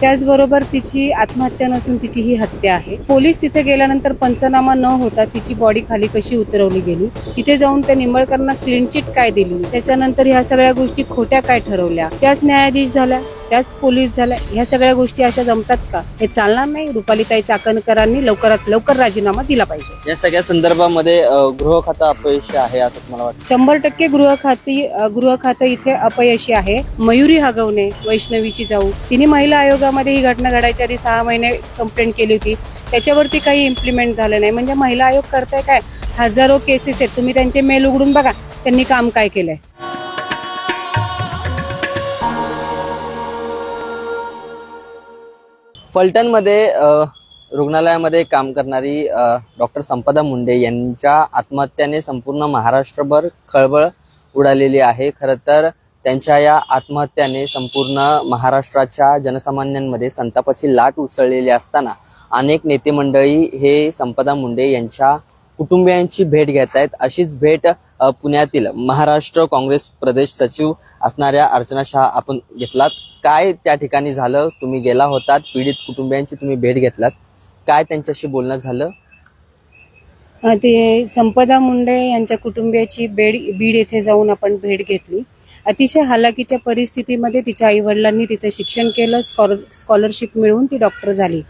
त्याचबरोबर तिची आत्महत्या नसून तिची ही हत्या आहे. पोलीस तिथे गेल्यानंतर पंचनामा न होता तिची बॉडी खाली कशी उतरवली गेली? तिथे जाऊन त्या निंबळकरांना क्लीन चिट काय दिली? त्याच्यानंतर ह्या सगळ्या गोष्टी खोट्या काय ठरवल्या? त्याच न्यायाधीश झाल्या. त्याच पोलीस झाल्या. ह्या सगळ्या गोष्टी अशा जमतात का? हे चालणार नाही. रुपालीताई चाकणकरांनी लवकरात लवकर राजीनामा दिला पाहिजे. या सगळ्या संदर्भामध्ये गृह खातं अपयशी आहे असं मला वाटतं? शंभर टक्के गृह खाती गृह खातं इथे अपयशी आहे. मयुरी हगवणे वैष्णवीची जाऊ. तिने महिला आयोगामध्ये ही घटना घडायच्या आधी सहा महिने कंप्लेंट केली होती. त्याच्यावरती काही इम्प्लिमेंट झालं नाही. म्हणजे महिला आयोग करताय काय? हजारो केसेस आहेत. तुम्ही त्यांचे मेल उघडून बघा. त्यांनी काम काय केलंय? फलटणमध्ये रुग्णालयामध्ये काम करणारी डॉक्टर संपदा मुंडे यांच्या आत्महत्याने संपूर्ण महाराष्ट्रभर खळबळ उडालेली आहे. खरं तर त्यांच्या या आत्महत्याने संपूर्ण महाराष्ट्राच्या जनसामान्यांमध्ये संतापाची लाट उसळलेली असताना अनेक नेते मंडळी हे संपदा मुंडे यांच्या कुटुंबियांची भेट घेत आहेत. अशीच भेट पुण्यातील महाराष्ट्र काँग्रेस प्रदेश सचिव असणाऱ्या अर्चना शहा आपण घेतलात. काय त्या ठिकाणी झालं? तुम्ही गेला होतात पीडित कुटुंबियांची तुम्ही भेट घेतलात. काय त्यांच्याशी बोलणं झालं? ते संपदा मुंडे यांच्या कुटुंबियाची बेड बीड येथे जाऊन आपण भेट घेतली. अतिशय हालाकीच्या परिस्थितीमध्ये तिच्या आई वडिलांनी तिचं शिक्षण केलं स्कॉलर स्कॉलरशिप मिळवून ती डॉक्टर झाली.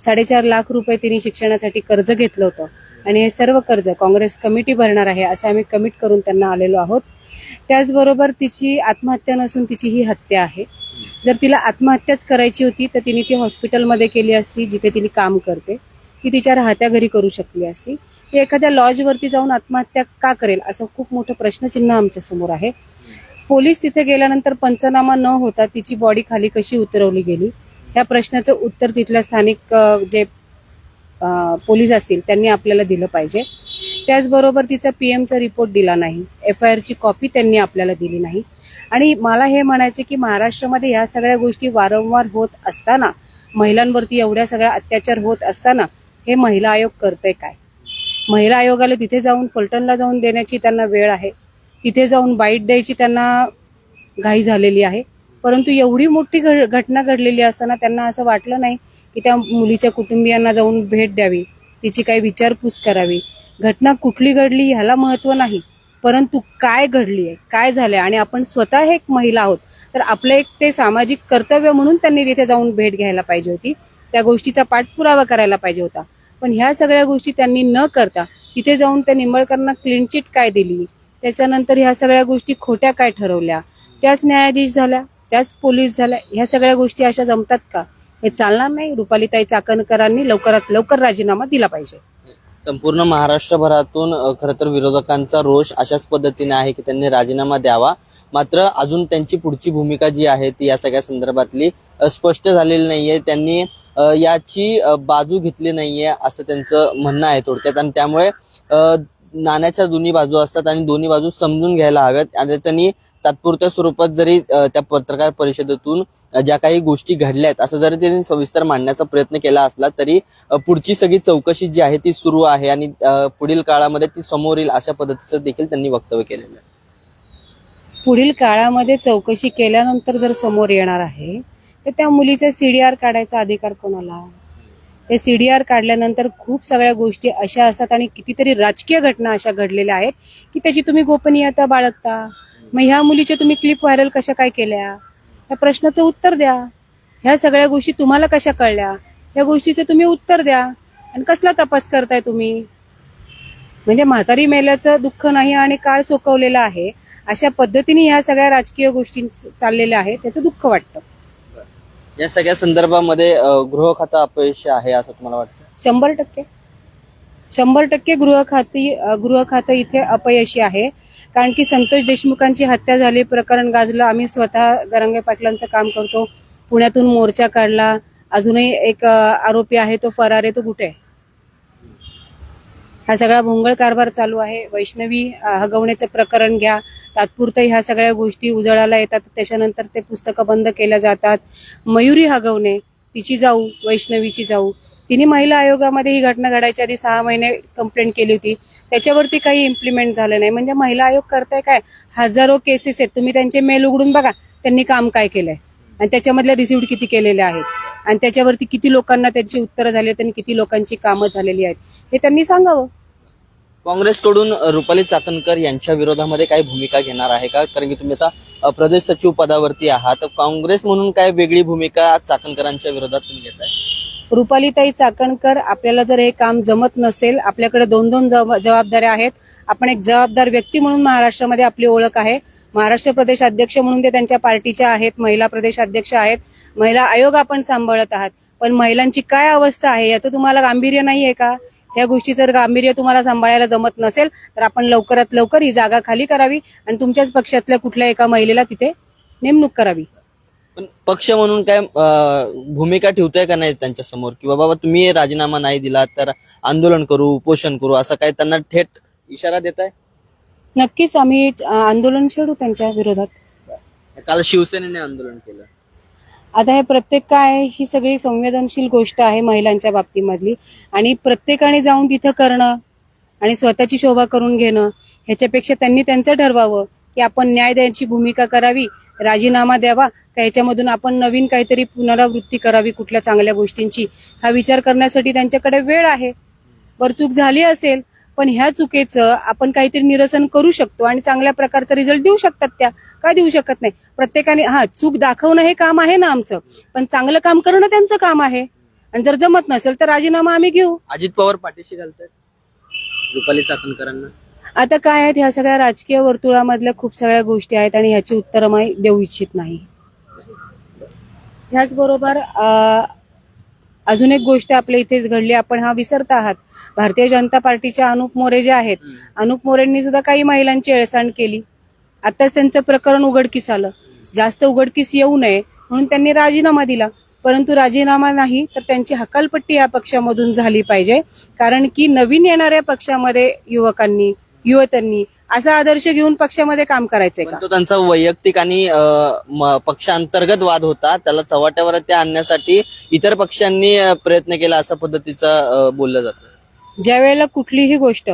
साडेचार लाख रुपये तिने शिक्षणासाठी कर्ज घेतलं होतं. आणि हे सर्व कर्ज काँग्रेस कमिटी भरणार आहे असं आम्ही कमिट करून त्यांना आलेलो आहोत. त्याचबरोबर तिची आत्महत्या नसून तिची ही हत्या आहे. जर तिला आत्महत्याच करायची होती तर तिने ती हॉस्पिटलमध्ये केली असती जिथे तिने काम करते ती तिच्या राहत्या घरी करू शकली असती. ती एखाद्या लॉजवरती जाऊन आत्महत्या का करेल असं खूप मोठं प्रश्नचिन्ह आमच्यासमोर आहे. पोलीस तिथे गेल्यानंतर पंचनामा न होता तिची बॉडी खाली कशी उतरवली गेली? ह्या प्रश्नाचं उत्तर तिथल्या स्थानिक जे पोलीस असतील त्यांनी आपल्याला दिलं पाहिजे. त्याचबरोबर तिचा पीएमचा रिपोर्ट दिला नाही. एफ आय आरची कॉपी त्यांनी आपल्याला दिली नाही. आणि मला हे म्हणायचं की महाराष्ट्रामध्ये ह्या सगळ्या गोष्टी वारंवार होत असताना महिलांवरती एवढ्या सगळ्या अत्याचार होत असताना हे महिला आयोग करतंय काय? महिला आयोगाला तिथे जाऊन फलटणला जाऊन देण्याची त्यांना वेळ आहे. तिथे जाऊन बाईट द्यायची त्यांना घाई झालेली आहे. परंतु एवढी मोठी घ- घटना घडलेली असताना त्यांना असं वाटलं नाही की त्या मुलीच्या कुटुंबियांना जाऊन भेट द्यावी. तिची काही विचारपूस करावी. घटना कुठली घडली ह्याला महत्त्व नाही. परंतु काय घडली आहे काय झालंय आणि आपण स्वतः एक महिला आहोत तर आपलं एक ते सामाजिक कर्तव्य म्हणून त्यांनी तिथे जाऊन भेट घ्यायला पाहिजे होती. त्या गोष्टीचा पाठपुरावा करायला पाहिजे होता. पण ह्या सगळ्या गोष्टी त्यांनी न करता तिथे जाऊन त्या निंबळकरांना क्लीन चिट काय दिली? त्याच्यानंतर ह्या सगळ्या गोष्टी खोट्या काय ठरवल्या? त्याच न्यायाधीश झाल्या. त्याच पोलीस झाल्या ह्या सगळ्या गोष्टी अशा जमतात का? हे चालणार नाही. रुपालीताई चाकणकरांनी लवकरात लवकर राजीनामा दिला पाहिजे. संपूर्ण महाराष्ट्रभरातून अ, खरं तर विरोधकांचा रोष अशाच पद्धतीने आहे की त्यांनी राजीनामा द्यावा. मात्र अजून त्यांची पुढची भूमिका जी आहे ती या सगळ्या संदर्भातली स्पष्ट झालेली नाहीये. त्यांनी याची बाजू घेतली नाहीये असं त्यांचं म्हणणं आहे थोडक्यात. आणि त्यामुळे नाण्याच्या दोन्ही बाजू असतात आणि दोन्ही बाजू समजून घ्यायला हव्यात. आणि त्यांनी तात्पुरत्या स्वरूपात जरी त्या पत्रकार परिषदेतून ज्या काही गोष्टी घडल्या आहेत असं जरी त्यांनी सविस्तर मांडण्याचा प्रयत्न केला असला तरी पुढची सगळी चौकशी जी आहे ती सुरू आहे आणि पुढील काळामध्ये ती समोर येईल अशा पद्धतीचं देखील त्यांनी वक्तव्य केलेलं आहे. पुढील काळामध्ये चौकशी केल्यानंतर जर समोर येणार आहे तर त्या मुलीचा सीडीआर काढायचा अधिकार कोणाला? ते सीडीआर काढल्यानंतर खूप सगळ्या गोष्टी अशा असतात आणि कितीतरी राजकीय घटना अशा घडलेल्या आहेत की त्याची तुम्ही गोपनीयता बाळगता? मग ह्या मुलीच्या तुम्ही क्लिप व्हायरल कशा काय केल्या? या प्रश्नाचं उत्तर द्या. ह्या सगळ्या गोष्टी तुम्हाला कशा कळल्या? या गोष्टीचं तुम्ही उत्तर द्या. आणि कसला तपास करताय तुम्ही? म्हणजे म्हातारी मेल्याचं दुःख नाही आणि काळ सोकवलेला आहे. अशा पद्धतीने ह्या सगळ्या राजकीय गोष्टी चाललेल्या आहेत. त्याचं दुःख वाटतं. या सगळ्या संदर्भामध्ये गृह खातं अपयशी आहे असं तुम्हाला वाटतं? शंभर टक्के. शंभर टक्के गृह खाती गृह खातं इथे अपयशी आहे. कारण की संतोष देशमुखांची हत्या झाली प्रकरण गाजलं आम्ही स्वतः गरंगे पाटलांचं काम करतो. पुण्यातून मोर्चा काढला. अजूनही एक आरोपी आहे तो फरार आहे तो कुठे आहे? हा सगळा भोंगळ कारभार चालू आहे. वैष्णवी हगवण्याचं प्रकरण घ्या. तात्पुरतं ह्या सगळ्या गोष्टी उजळाला येतात. त्याच्यानंतर ते पुस्तकं बंद केल्या जातात. मयुरी हगवणे तिची जाऊ वैष्णवीची जाऊ. तिने महिला आयोगामध्ये ही घटना घडायच्या आधी सहा महिने कंप्लेंट केली होती. त्याच्यावरती काही इम्प्लिमेंट झालं नाही. म्हणजे महिला आयोग करताय काय? हजारो केसेस आहेत. तुम्ही त्यांचे मेल उघडून बघा त्यांनी काम काय केलंय. आणि त्याच्यामधल्या रिसिव्ह किती केलेले आहेत. आणि त्याच्यावरती किती लोकांना त्यांची उत्तरं झाली आहेत आणि किती लोकांची कामं झालेली आहेत. हे त्यांनी सांगावं. काँग्रेसकडून रुपाली चाकणकर यांच्या विरोधामध्ये काही भूमिका घेणार आहे का? कारण की तुम्ही आता प्रदेश सचिव पदावरती आहात. तर काँग्रेस म्हणून काय वेगळी भूमिका चाकणकरांच्या विरोधात तुम्ही घेताय? रुपालीताई चाकणकर आपल्याला जर हे काम जमत नसेल आपल्याकडे दोन दोन जबाबदाऱ्या आहेत. आपण एक जबाबदार व्यक्ती म्हणून महाराष्ट्रामध्ये आपली ओळख आहे. महाराष्ट्र प्रदेश अध्यक्ष म्हणून ते त्यांच्या पार्टीच्या आहेत महिला प्रदेश अध्यक्ष आहेत. महिला आयोग आपण सांभाळत आहात. पण महिलांची काय अवस्था आहे याचं तुम्हाला गांभीर्य नाही आहे का? या गोष्टीचं जर गांभीर्य तुम्हाला सांभाळायला जमत नसेल तर आपण लवकरात लवकर ही जागा खाली करावी आणि तुमच्याच पक्षातल्या कुठल्या एका महिलेला तिथे नेमणूक करावी. पण पक्ष म्हणून काय अ, भूमिका ठेवताय का नाही त्यांच्यासमोर? की बाबा तुम्ही राजीनामा नाही दिला तर आंदोलन करू उपोषण करू असं काय त्यांना थेट इशारा देत आहे नक्कीच आम्ही अं, आंदोलन छेडू त्यांच्या विरोधात. काल शिवसेनेने आंदोलन केलं. आता हे प्रत्येक काय ही सगळी संवेदनशील गोष्ट आहे महिलांच्या बाबतीमधली. आणि प्रत्येकाने जाऊन तिथं करणं आणि स्वतःची शोभा करून घेणं ह्याच्यापेक्षा त्यांनी त्यांचं ठरवावं की आपण न्याय द्यायची भूमिका करावी. राजीनामा द्यावा का याच्यामधून आपण नवीन काहीतरी पुनरावृत्ती करावी कुठल्या चांगल्या गोष्टींची हा विचार करण्यासाठी त्यांच्याकडे वेळ आहे. वर चूक झाली असेल पण ह्या चुकीचं आपण काहीतरी निरसन करू शकतो आणि चांगल्या प्रकारचा रिझल्ट देऊ शकतात त्या. का देऊ शकत नाही? प्रत्येकाने हा चूक दाखवणं हे काम आहे ना आमचं पण चांगलं काम करणं त्यांचं काम आहे. आणि जर जमत नसेल तर राजीनामा आम्ही घेऊ. अजित पवार पाठीशी घालतात रुपाली चाकणकरांना. आता काय आहेत ह्या सगळ्या राजकीय वर्तुळामधल्या खूप सगळ्या गोष्टी आहेत आणि ह्याची उत्तरं मी देऊ इच्छित नाही. ह्याचबरोबर अजून एक गोष्ट आपल्या इथेच घडली. आपण हा विसरता आहात. भारतीय जनता पार्टीच्या अनुप मोरे जे आहेत अनुप मोरेंनी सुद्धा काही महिलांची एळसाण केली. आताच त्यांचं प्रकरण उघडकीस आलं. जास्त उघडकीस येऊ नये म्हणून त्यांनी राजीनामा दिला. परंतु राजीनामा नाही तर त्यांची हकालपट्टी या पक्षामधून झाली पाहिजे. कारण की नवीन येणाऱ्या पक्षामध्ये युवकांनी युवतांनी असा आदर्श घेऊन पक्षामध्ये काम करायचंय का? तो त्यांचा वैयक्तिक आणि पक्षांतर्गत वाद होता. त्याला चव्हाट्यावर ते आणण्यासाठी इतर पक्षांनी प्रयत्न केला अशा पद्धतीचं बोललं जातं. ज्या वेळेला कुठलीही गोष्ट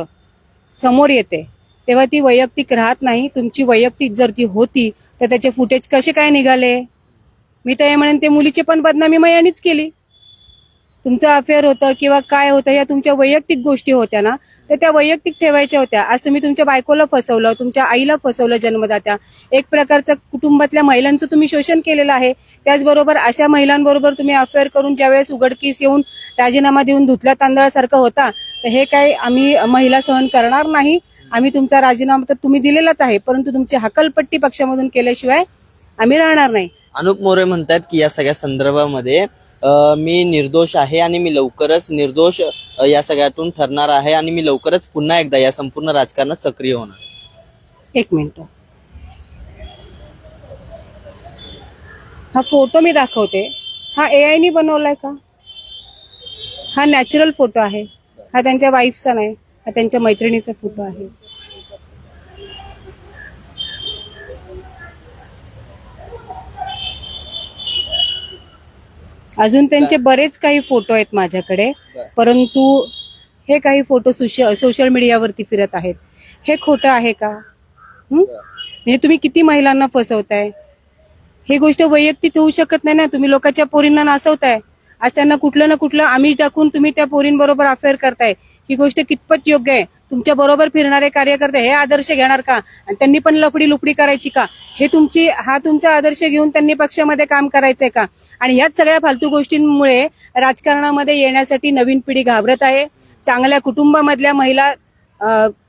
समोर येते तेव्हा ती वैयक्तिक राहत नाही. तुमची वैयक्तिक जर ती होती तर त्याचे फुटेज कसे काय निघाले? मी तर हे म्हणेन ते मुलीची पण बदनामी मयानीच केली. तुमचं अफेअर होतं किंवा काय होतं या तुमच्या वैयक्तिक गोष्टी होत्या ना तर त्या वैयक्तिक ठेवायच्या होत्या. आज तुम्ही तुमच्या बायकोला फसवलं तुमच्या आईला फसवलं जन्मदात्या. एक प्रकारचं कुटुंबातल्या महिलांचं तुम्ही शोषण केलेलं आहे. त्याचबरोबर अशा महिलांबरोबर तुम्ही अफेअर करून ज्यावेळेस उघडकीस येऊन राजीनामा देऊन धुतल्या तांदळासारखं होता तर हे काय आम्ही महिला सहन करणार नाही. आम्ही तुमचा राजीनामा तर तुम्ही दिलेलाच आहे परंतु तुमची हकलपट्टी पक्षामधून केल्याशिवाय आम्ही राहणार नाही. अनुप मोरे म्हणतात की या सगळ्या संदर्भामध्ये मी निर्दोष आहे आणि मी लवकरच निर्दोष या सगळ्यातून ठरणार आहे आणि मी लवकरच पुन्हा एकदा या संपूर्ण राजकारणात सक्रिय होणार. एक मिनिट. हा फोटो मी दाखवते. हा ए आयनी बनवलाय का? हा नॅचरल फोटो आहे. हा त्यांच्या वाईफचा नाही. हा त्यांच्या मैत्रिणीचा फोटो आहे. अजून त्यांचे बरेच काही फोटो आहेत माझ्याकडे. परंतु हे काही फोटो सोशल मीडियावरती फिरत आहेत. हे खोटं आहे का? म्हणजे तुम्ही किती महिलांना फसवताय? ही गोष्ट वैयक्तिक होऊ शकत नाही ना. तुम्ही लोकांच्या पोरींना नासवताय. आज त्यांना कुठलं ना कुठलं आमिष दाखवून तुम्ही त्या पोरींबरोबर अफेअर करताय. ही गोष्ट कितपत योग्य आहे? तुमच्या बरोबर फिरणारे कार्यकर्ते हे आदर्श घेणार का? आणि त्यांनी पण लफडी लुपडी करायची का? हे तुमची हा तुमचा आदर्श घेऊन त्यांनी पक्षामध्ये काम करायचंय का? आणि ह्याच सगळ्या फालतू गोष्टींमुळे राजकारणामध्ये येण्यासाठी नवीन पिढी घाबरत आहे. चांगल्या कुटुंबामधल्या महिला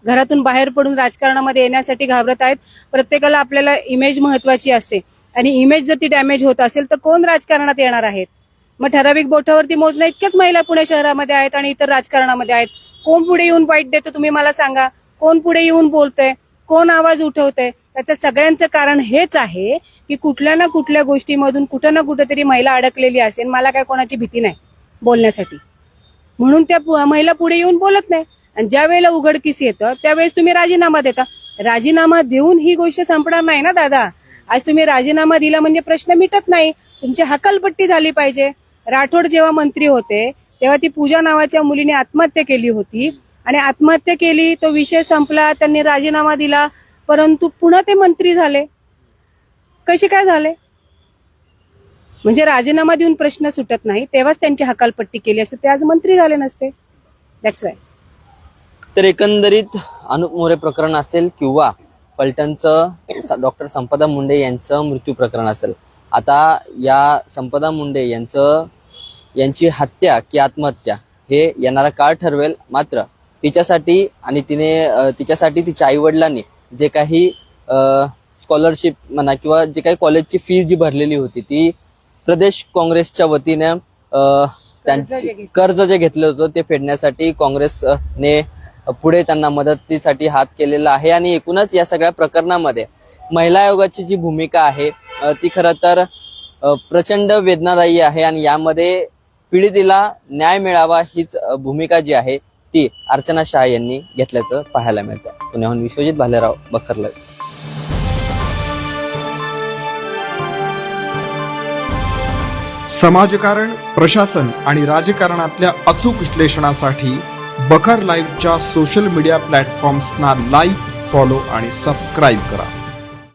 घरातून बाहेर पडून राजकारणामध्ये येण्यासाठी घाबरत आहेत. प्रत्येकाला आपल्याला इमेज महत्वाची असते. आणि इमेज जर ती डॅमेज होत असेल तर कोण राजकारणात येणार आहेत? मग ठराविक बोटावरती मोजण्या इतक्याच महिला पुणे शहरामध्ये आहेत आणि इतर राजकारणामध्ये आहेत. कोण पुढे येऊन वाईट देतो तुम्ही मला सांगा. कोण पुढे येऊन बोलतंय? कोण आवाज उठवतंय? त्याचं सगळ्यांचं कारण हेच आहे की कुठल्या ना कुठल्या गोष्टीमधून कुठं ना कुठंतरी महिला अडकलेली असेल. मला काय कोणाची भीती नाही बोलण्यासाठी. म्हणून त्या महिला पुढे येऊन बोलत नाही. आणि ज्या वेळेला उघडकीस येतं त्यावेळेस तुम्ही राजीनामा देता. राजीनामा देऊन ही गोष्ट संपणार नाही ना दादा? आज तुम्ही राजीनामा दिला म्हणजे प्रश्न मिटत नाही. तुमची हकलपट्टी झाली पाहिजे. राठोड जेव्हा मंत्री होते तेव्हा ती पूजा नावाच्या मुलीने आत्महत्या केली होती. आणि आत्महत्या केली तो विषय संपला त्यांनी राजीनामा दिला परंतु पुन्हा ते मंत्री झाले. कसे काय झाले? म्हणजे राजीनामा देऊन प्रश्न सुटत नाही तेव्हाच त्यांची हकालपट्टी केली असते ते आज मंत्री झाले नसते. दॅट्स वाय तर एकंदरीत अनुप मोरे प्रकरण असेल किंवा फलटणचं डॉक्टर संपदा मुंडे यांचं मृत्यू प्रकरण असेल. आता या संपदा मुंडे यांचं यांची हत्या की आत्महत्या हे येणारा काळ ठरवेल. मात्र तिच्यासाठी आणि तिने तिच्यासाठी तिच्या आईवडिलांनी जे काही स्कॉलरशिप म्हणा किंवा जे काही कॉलेजची फी जी भरलेली होती ती प्रदेश काँग्रेसच्या वतीने कर्ज जे घेतलं. होतं ते फेडण्यासाठी काँग्रेसने पुढे त्यांना मदतीसाठी हात केलेला आहे. आणि एकूणच या सगळ्या प्रकरणामध्ये महिला आयोगाची जी भूमिका आहे ती खरं तर प्रचंड वेदनादायी आहे. आणि यामध्ये पीडितीला न्याय मिळावा हीच भूमिका जी आहे ती अर्चना शाह यांनी घेतल्याचं पाहायला मिळतं पुण्याहून विश्वजित भालेराव बखरलं समाजकारण प्रशासन आणि राजकारणातल्या अचूक विश्लेषणासाठी बखर लाईव्हच्या सोशल मीडिया प्लॅटफॉर्म्सना लाईक फॉलो आणि सबस्क्राईब करा.